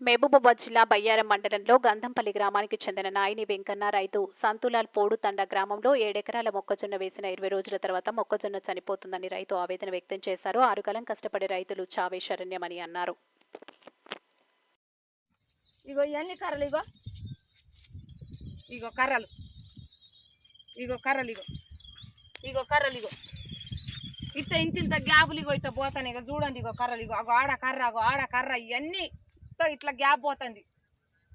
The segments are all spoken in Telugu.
మహబూబాబాద్ జిల్లా బయ్యారం మండలంలో గంధంపల్లి గ్రామానికి చెందిన నాయని వెంకన్న రైతు సంతులాల్ పోడు తండ గ్రామంలో ఏడెకరాల మొక్కజొన్న వేసిన ఇరవై రోజుల తర్వాత మొక్కజొన్న చనిపోతుందని రైతు ఆవేదన వ్యక్తం చేశారు. ఆరుకాలం కష్టపడే రైతులు చావే శరణ్యమని అన్నారు. ఇగో ఇవన్నీ కర్రలు ఇగో. ఇగో కర్రలు. ఇగో కర్రలు ఇగో. ఇగో కర్రలు ఇగో. ఇట్ట ఇంత ఇంత గ్యాపులు ఇగో ఇట్ట పోతాను ఇగో చూడండి ఇగో కర్రలు ఇగో. అగో ఆడ కర్ర అగో ఆడ కర్ర ఇవన్నీ మొత్తం ఇట్లా గ్యాప్ పోతుంది.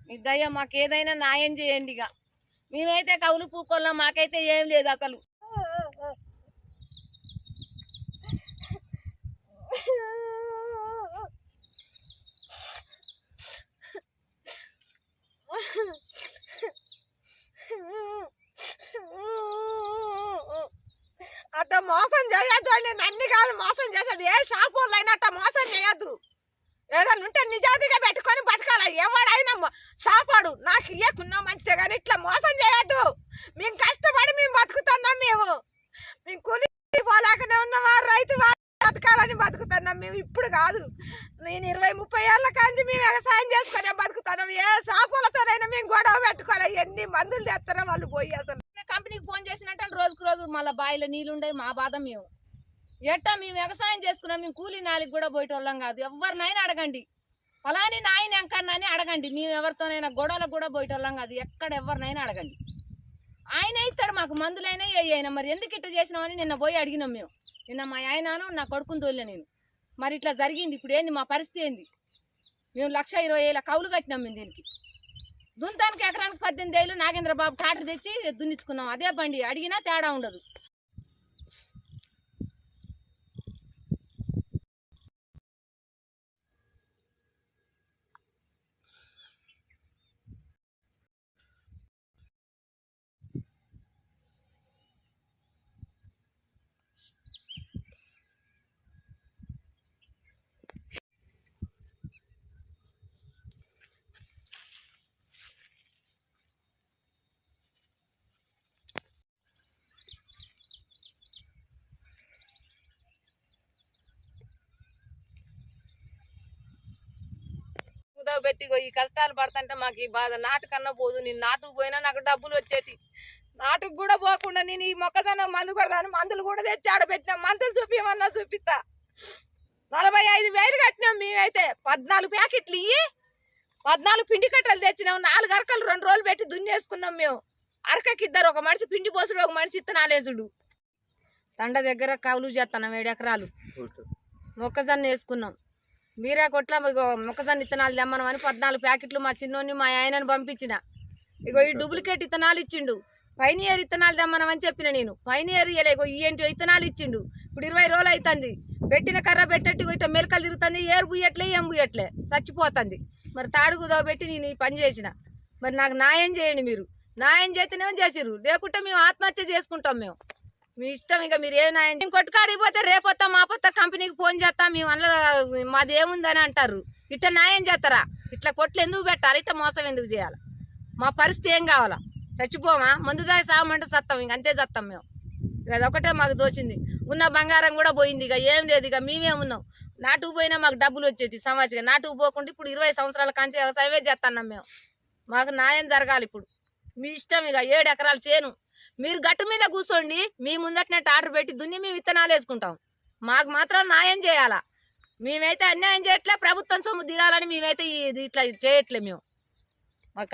మీ దయ్య మాకు ఏదైనా న్యాయం చేయండి ఇక. మేమైతే కవులు పూకోళ్ళం మాకైతే ఏం లేదు అసలు. అట్ట మోసం చేయొద్దు అండి. నన్ను కాదు మోసం చేసేది. ఏ షాప్ వాళ్ళు అయినా అట్ట మోసం చేయొద్దు. పెట్టుకొని ఎవడైనా సాపాడు. నాకు ఇయ్యకున్నా మంచిదే కానీ ఇట్లా మోసం చేయొద్దు. మేము కష్టపడి మేము బతుకుతున్నాం మేము. మేము కూలి పోలేకనే ఉన్నవా రైతు బతకాలని బతుకుతున్నాం మేము. ఇప్పుడు కాదు. నేను ఇరవై ముప్పై ఏళ్ళ కాంచి మేము వ్యవసాయం చేసుకునే బతుకుతున్నాం. ఏ షాపులతోనైనా మేము గొడవ పెట్టుకోవాలి ఎన్ని మందులు తెస్తున్నాం వాళ్ళు పోయి అసలు. కంపెనీకి ఫోన్ చేసినట్టు రోజుకు రోజు మళ్ళీ బావిలో నీళ్ళు ఉండే మా బాధ మేము. ఎట్టా మేము వ్యవసాయం చేసుకున్నాం. మేము కూలీ నాలుగు కూడా పోయేటోళ్ళం కాదు. ఎవరినైనా అడగండి. ఫలాని నాయన ఎంకన్నాని అడగండి. మేము ఎవరితోనైనా గొడవలకు కూడా పోయేటోళ్ళం కాదు. ఎక్కడ ఎవరినైనా అడగండి. ఆయన ఇస్తాడు మాకు మందులైనా ఏ అయినా. మరి ఎందుకు ఇట్లా చేసినామని నిన్న పోయి అడిగినాం మేము. నిన్న మా ఆయనను నా కొడుకుని తోలే నేను. మరి ఇట్లా జరిగింది. ఇప్పుడు ఏంది? మా పరిస్థితి ఏంది? మేము లక్ష ఇరవై ఏళ్ళ కౌలు కట్టినాం మేము దీనికి. దుంతానికి ఎకరానికి పద్దెనిమిది ఏళ్ళు నాగేంద్రబాబు ట్రాక్టర్ తెచ్చి దున్నించుకున్నాం అదే బండి. అడిగినా తేడా ఉండదు. కుదవ పెట్టి ఈ కష్టాలు పడుతుంటే మాకు ఈ బాధ. నాటుకన్నా పోదు. నేను నాటుకు పోయినా నాకు డబ్బులు వచ్చేటి. నాటుకు కూడా పోకుండా నేను ఈ మొక్కజొన్న మందు కొడతాను మందులు కూడా తెచ్చి ఆడ పెట్టినా. మందులు చూపించమన్నా చూపిస్తా. నలభై ఐదు వేలు కట్టినాం మేమైతే. పద్నాలుగు ప్యాకెట్లు ఇయ్యి పద్నాలుగు పిండి కట్టలు తెచ్చినాం. నాలుగు అరకలు రెండు రోజులు పెట్టి దున్నేసుకున్నాం మేము. అరకకి ఇద్దరు ఒక మనిషి పిండి పోసుడు ఒక మనిషి ఇత్తనాలేసుడు. తండ దగ్గర కవులు చేస్తున్నాం ఏడు ఎకరాలు. మొక్కజొన్న వేసుకున్నాం. మీరే కొట్ల ఇగో మొక్కజొన్న ఇత్తనాలు తెమ్మనం అని పద్నాలుగు ప్యాకెట్లు మా చిన్నోని మా ఆయనని పంపించిన. ఇగో ఈ డూప్లికేట్ ఇత్తనాలు ఇచ్చిండు. పైన ఇయర్ ఇత్తనాలు తెమ్మనమని చెప్పిన నేను. పైన ఇయర్ ఇయ్యలేగో ఈ ఏంటి ఇత్తనాలు ఇచ్చిండు. ఇప్పుడు ఇరవై రోజులు అవుతుంది పెట్టిన కర్ర పెట్టట్టు ఇట్లా మెలకలు తిరుగుతుంది. ఏరు పుయ్యట్లే ఏం పుయ్యట్లే చచ్చిపోతుంది. మరి తాడు కుదవ పెట్టి నేను ఈ పని చేసిన. మరి నాకు న్యాయం చేయండి మీరు. న్యాయం చేస్తేనేమో చేసిర్రు. లేకుంటే మేము ఆత్మహత్య చేసుకుంటాం మేము. మీ ఇష్టం ఇక మీరు ఏ న్యాయం మేము కొట్టుకాడిపోతే రేపొత్తా మాపొత్తా కంపెనీకి ఫోన్ చేస్తా మేము అందులో మాది ఏముందని అంటారు. ఇట్లా న్యాయం చేస్తారా? ఇట్లా కొట్లు ఎందుకు పెట్టాలి? ఇట్లా మోసం ఎందుకు చేయాలి? మా పరిస్థితి ఏం కావాలా? చచ్చిపోమా? ముందుగా సామంటే సత్తాం ఇంక అంతే చత్తాం మేము. అదొకటే మాకు దోచింది. ఉన్న బంగారం కూడా పోయింది ఇక ఏం లేదు ఇక మేమే ఉన్నాం. నాటుకు పోయినా మాకు డబ్బులు వచ్చేటి సమాజంగా. నాటుకు పోకుండా ఇప్పుడు ఇరవై సంవత్సరాల కాంచి వ్యవసాయమే చేస్తున్నాం మేము. మాకు న్యాయం జరగాలి ఇప్పుడు. మీ ఇష్టం ఇక ఏడు ఎకరాలు చేను. మీరు గట్టు మీద కూర్చోండి మీ ముందటనే ఆర్డర్ పెట్టి దున్ని మేము విత్తనాలు వేసుకుంటాం. మాకు మాత్రం న్యాయం చేయాలా? మేమైతే అన్యాయం చేయట్లే ప్రభుత్వం సొమ్ము తీరాలని మేమైతే ఇది ఇట్లా చేయట్లే మేము. మాకు